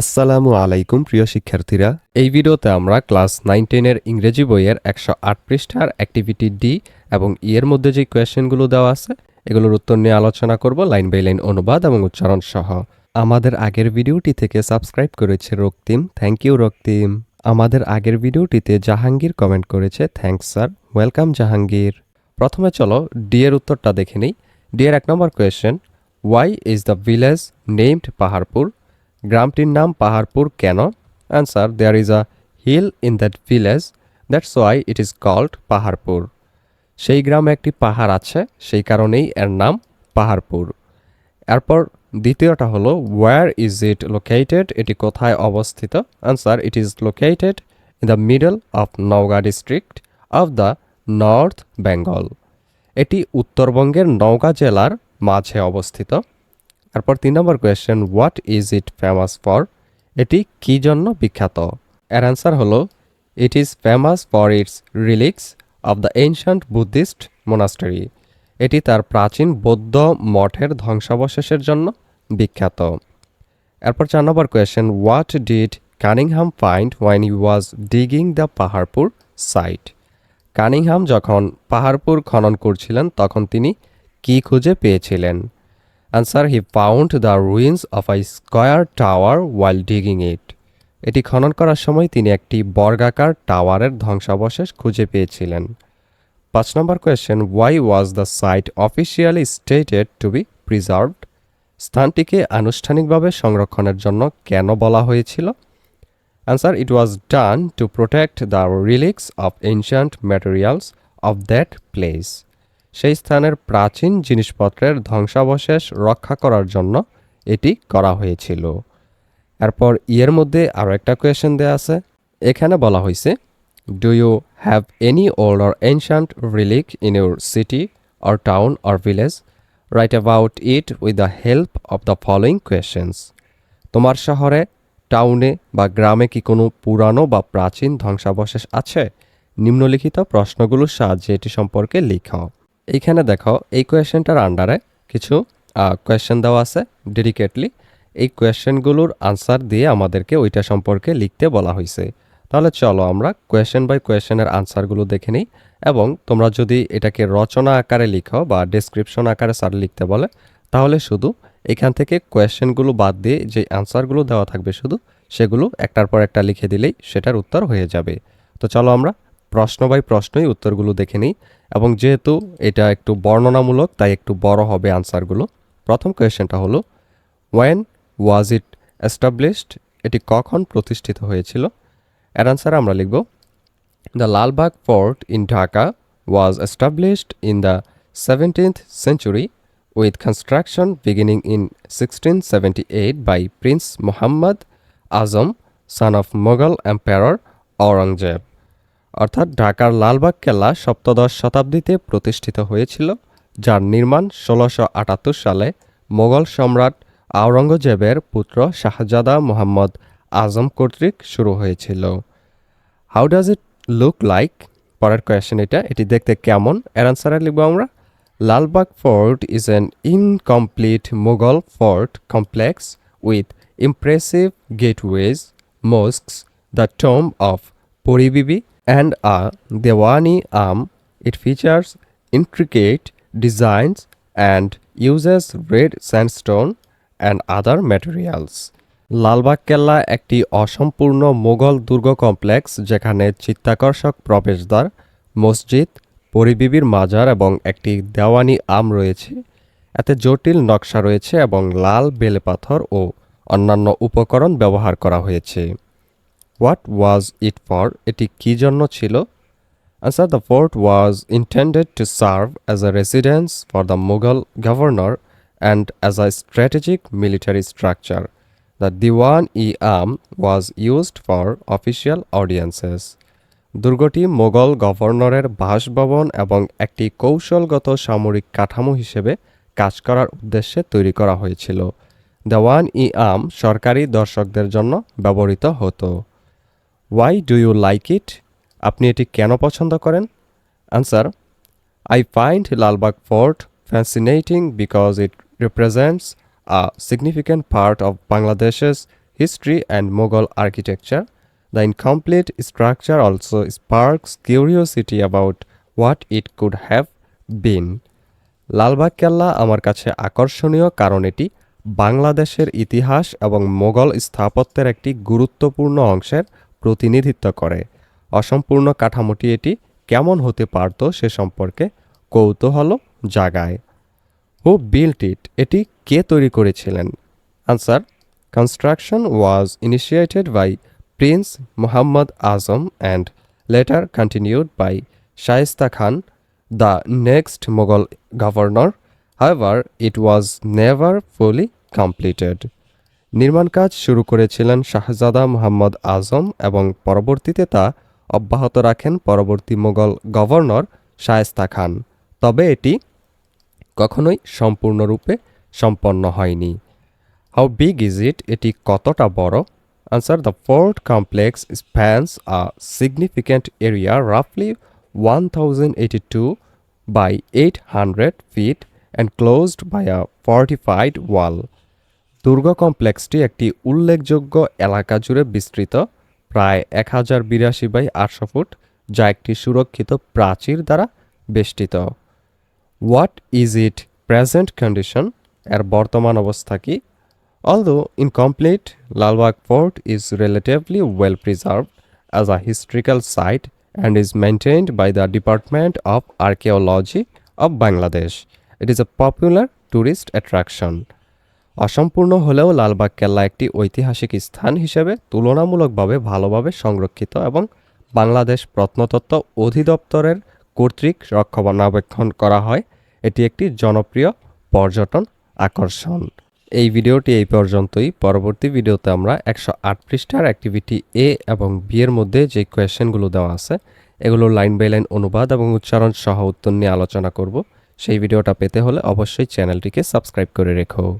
আসসালামু আলাইকুম, প্রিয় শিক্ষার্থীরা। এই ভিডিওতে আমরা ক্লাস নাইন টেনের ইংরেজি বইয়ের একশো আট পৃষ্ঠার অ্যাক্টিভিটি ডি এবং ই এর মধ্যে যে কোয়েশ্চেনগুলো দেওয়া আছে, এগুলোর উত্তর নিয়ে আলোচনা করব লাইন বাই লাইন অনুবাদ এবং উচ্চারণ সহ। আমাদের আগের ভিডিওটি থেকে সাবস্ক্রাইব করেছে রক্তিম। থ্যাংক ইউ রক্তিম। আমাদের আগের ভিডিওটিতে জাহাঙ্গীর কমেন্ট করেছে থ্যাংকস স্যার ওয়েলকাম জাহাঙ্গীর। প্রথমে চলো ডি এর উত্তরটা দেখে নিই। ডি এর এক নম্বর question why is the village named Paharpur গ্রামটির নাম পাহাড়পুর কেন? Answer there is a hill in that village that's why it is called Paharpur. সেই গ্রামে একটি পাহাড় আছে, সেই কারণেই এর নাম পাহাড়পুর। এরপর দ্বিতীয়টা হলো ওয়্যার ইজ ইট লোকেটেড এটি কোথায় অবস্থিত? Answer it is located in the middle of Naogaon district of the north Bengal এটি উত্তরবঙ্গের নওগাঁ জেলার মাঝে অবস্থিত। তারপর তিন নম্বর question what is it famous for এটি কী জন্য বিখ্যাত? এর অ্যান্সার হলো it is famous for its relics of the ancient Buddhist monastery এটি তার প্রাচীন বৌদ্ধ মঠের ধ্বংসাবশেষের জন্য বিখ্যাত। এরপর চার নম্বর question what did Cunningham find when he was digging the Paharpur site Cunningham যখন পাহাড়পুর খনন করছিলেন, তখন তিনি কি খুঁজে পেয়েছিলেন? Answer he found the ruins of a square tower while digging it এটি খনন করার সময় তিনি একটি বর্গাকার টাওয়ারের ধ্বংসাবশেষ খুঁজে পেয়েছিলেন। পাঁচ নম্বর question why was the site officially stated to be preserved স্থানটিকে আনুষ্ঠানিকভাবে সংরক্ষণের জন্য কেন বলা হয়েছিল? Answer it was done to protect the relics of ancient materials of that place সেই স্থানের প্রাচীন জিনিসপত্রের ধ্বংসাবশেষ রক্ষা করার জন্য এটি করা হয়েছিল। এরপর ইয়ের মধ্যে আরও একটা কোয়েশ্চেন দেওয়া আছে। এখানে বলা হয়েছে do you have any old or ancient relic in your city or town or village right about it with the help of the following questions তোমার শহরে টাউনে বা গ্রামে কি কোনো পুরানো বা প্রাচীন ধ্বংসাবশেষ আছে? নিম্নলিখিত প্রশ্নগুলোর সাহায্যে এটি সম্পর্কে লিখো। এইখানে দেখো, এই কোয়েশ্চেনটার আন্ডারে কিছু কোয়েশ্চেন দেওয়া আছে ডেডিকেটলি। এই কোয়েশ্চেনগুলোর আনসার দিয়ে আমাদেরকে ওইটা সম্পর্কে লিখতে বলা হয়েছে তাহলে চলো আমরা কোয়েশ্চেন বাই কোয়েশ্চেনের আনসারগুলো দেখে নিই এবং তোমরা যদি এটাকে রচনা আকারে লিখো বা ডেসক্রিপশন আকারে স্যার লিখতে বলে, তাহলে শুধু এখান থেকে কোয়েশ্চেনগুলো বাদ দিয়ে যে আনসারগুলো দেওয়া থাকবে শুধু, সেগুলো একটার পর একটা লিখে দিলেই সেটার উত্তর হয়ে যাবে। তো চলো আমরা প্রশ্ন বাই প্রশ্নই উত্তরগুলো দেখে নিই। এবং যেহেতু এটা একটু বর্ণনামূলক, তাই একটু বড় হবে আনসারগুলো। প্রথম কোয়েশ্চেনটা হলো ওয়েন ওয়াজ ইট এস্টাবলিশড এটি কখন প্রতিষ্ঠিত হয়েছিল? এর আনসার আমরা লিখব the Lalbagh fort in Dhaka was established in the seventeenth century with construction beginning in sixteen seventy eight by prince Mohammad Azam son of Mughal empire Aurangzeb অর্থাৎ ঢাকার লালবাগ কেল্লা সপ্তদশ শতাব্দীতে প্রতিষ্ঠিত হয়েছিল যার নির্মাণ ষোলোশো আটাত্তর সালে মোগল সম্রাট আওরঙ্গজেবের পুত্র শাহজাদা মোহাম্মদ আজম কর্তৃক শুরু হয়েছিল। How does it look like পরের কোয়েশ্চেন এটা এটি দেখতে কেমন? এর আনসারে লিখব আমরা Lalbagh fort is an incomplete Mughal fort complex with impressive gateways mosques, the tomb of Puri and a Dewani arm. It features intricate designs and uses red sandstone and other materials. Lalbagh কেল্লা একটি অসম্পূর্ণ মোগল দুর্গ complex যেখানে চিত্তাকর্ষক প্রবেশদ্বার, মসজিদ, পরিবিবির মাজার এবং একটি দেওয়ানি আম রয়েছে এতে জটিল নকশা রয়েছে এবং লাল বেলে পাথর ও অন্যান্য উপকরণ ব্যবহার করা হয়েছে হোয়াট ওয়াজ ইট ফর এটি কী জন্য ছিল? Answer the fort was intended to serve as a residence for the Mughal governor and as a strategic military structure the Diwan i Am was used for official audiences দুর্গটি মোগল গভর্নরের বাসভবন এবং একটি কৌশলগত সামরিক কাঠামো হিসেবে কাজ করার উদ্দেশ্যে তৈরি করা হয়েছিল। দেওয়ান ই আম সরকারি দর্শকদের জন্য ব্যবহৃত হতো। Why do you like it আপনি এটি কেন পছন্দ করেন answer I find Lalbagh fort fascinating because it represents a significant part of Bangladesh's history and Mughal architecture. The incomplete structure also sparks curiosity about what it could have been. Lalbagh কেল্লা আমার কাছে আকর্ষণীয় কারণ এটি বাংলাদেশের ইতিহাস এবং মোগল স্থাপত্যের একটি গুরুত্বপূর্ণ অংশের প্রতিনিধিত্ব করে। অসম্পূর্ণ কাঠামোটি এটি কেমন হতে পারত সে সম্পর্কে কৌতূহল জাগায়। হু বিল্ট ইট এটি কে তৈরি করেছিলেন? Answer construction was initiated by prince Mohammad Azam and later continued by Shaista Khan the next Mughal governor however it was never fully completed নির্মাণ কাজ শুরু করেছিলেন শাহজাদা মোহাম্মদ আজম এবং পরবর্তীতে তা অব্যাহত রাখেন পরবর্তী মোগল গভর্নর শায়েস্তা খান। তবে এটি কখনোই সম্পূর্ণরূপে সম্পন্ন হয়নি। হাউ বিগ ইজ ইট এটি কতটা বড়? Answer the fort complex spans a significant area রাফলি one thousand eighty two by eight hundred feet and closed by a fortified wall দুর্গ কমপ্লেক্সটি একটি উল্লেখযোগ্য এলাকা জুড়ে বিস্তৃত, প্রায় এক হাজার বিরাশি বাই আটশো ফুট, যা একটি সুরক্ষিত প্রাচীর দ্বারা বেষ্টিত। What is it present condition এর বর্তমান অবস্থা কি? Although incomplete Lalbagh fort is relatively well preserved as a historical site and is maintained by the department of archaeology of Bangladesh it is a popular tourist attraction অসম্পূর্ণ হলেও লালবাগ কেল্লা একটি ঐতিহাসিক স্থান হিসেবে তুলনামূলকভাবে ভালোভাবে সংরক্ষিত এবং বাংলাদেশ প্রত্নতত্ত্ব অধিদপ্তরের কর্তৃক রক্ষণাবেক্ষণ করা হয়। এটি একটি জনপ্রিয় পর্যটন আকর্ষণ। এই ভিডিওটি এই পর্যন্তই। পরবর্তী ভিডিওতে আমরা একশো আট পৃষ্ঠার অ্যাক্টিভিটি এ এবং বি এর মধ্যে যে কোয়েশ্চেনগুলো দেওয়া আছে এগুলোর লাইন বাই লাইন অনুবাদ এবং উচ্চারণ সহ উত্তর নিয়ে আলোচনা করব। সেই ভিডিওটা পেতে হলে অবশ্যই চ্যানেলটিকে সাবস্ক্রাইব করে রেখো।